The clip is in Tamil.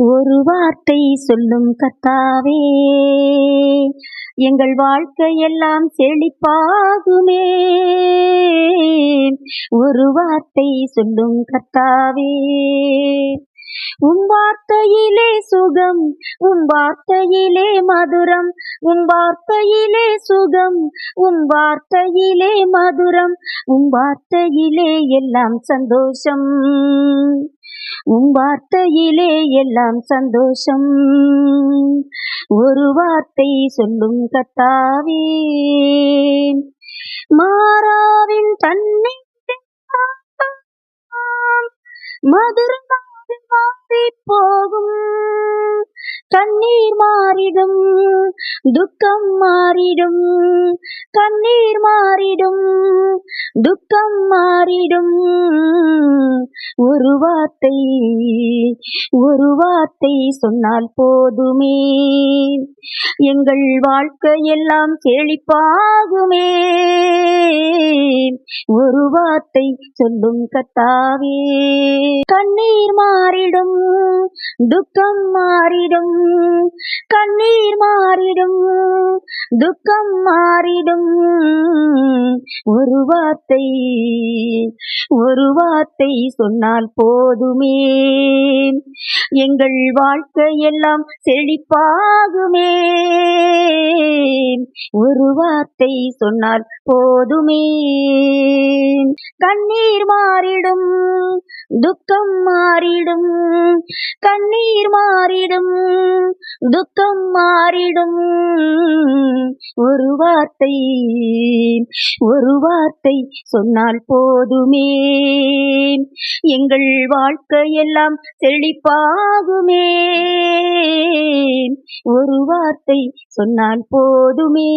ஒரு வார்த்தை சொல்லும் கத்தாவே. எங்கள் வாழ்க்கையெல்லாம் செழிப்பாகுமே. ஒரு வார்த்தை சொல்லும் கத்தாவே. உன் வார்த்தையிலே சுகம் உன் வார்த்தையிலே மதுரம். உன் வார்த்தையிலே சுகம் உன் வார்த்தையிலே மதுரம். உன் வார்த்தையிலே எல்லாம் சந்தோஷம். உன் வார்த்தையிலே எல்லாம் சந்தோஷம். ஒரு வார்த்தை சொல்லும் கத்தாவே. மாறாவின் தன்னை மதுரை மாறி போகும் கண்ணீர் மாறிடும் துக்கம் மாறிடும் கண்ணீர் மாறிடும் துக்கம் மாறிடும். ஒரு வார்த்தை ஒரு வார்த்தை சொன்னால் போதுமே. எங்கள் வாழ்க்கையெல்லாம் செழிப்பாகுமே ஒரு வார்த்தை சொல்லும் கத்தாவே. கண்ணீர் மாறிடும் துக்கம் மாறிடும் கண்ணீர் மாறிடும். துக்கம் மாறிடும். ஒரு வார்த்தை ஒரு வார்த்தை சொன்னால் போதுமே. எங்கள் வாழ்க்கையெல்லாம் செழிப்பாகுமே. ஒரு வார்த்தை சொன்னால் போதுமே. கண்ணீர் மாறிடும் துக்கம் மாறிடும். கண்ணீர் மாறிடும் துக்கம் மாறிடும். ஒரு வார்த்தை ஒரு வார்த்தை சொன்னால் போதுமே. எங்கள் வாழ்க்கையெல்லாம் செழிப்பாகுமே. ஒரு வார்த்தை சொன்னால் போதுமே.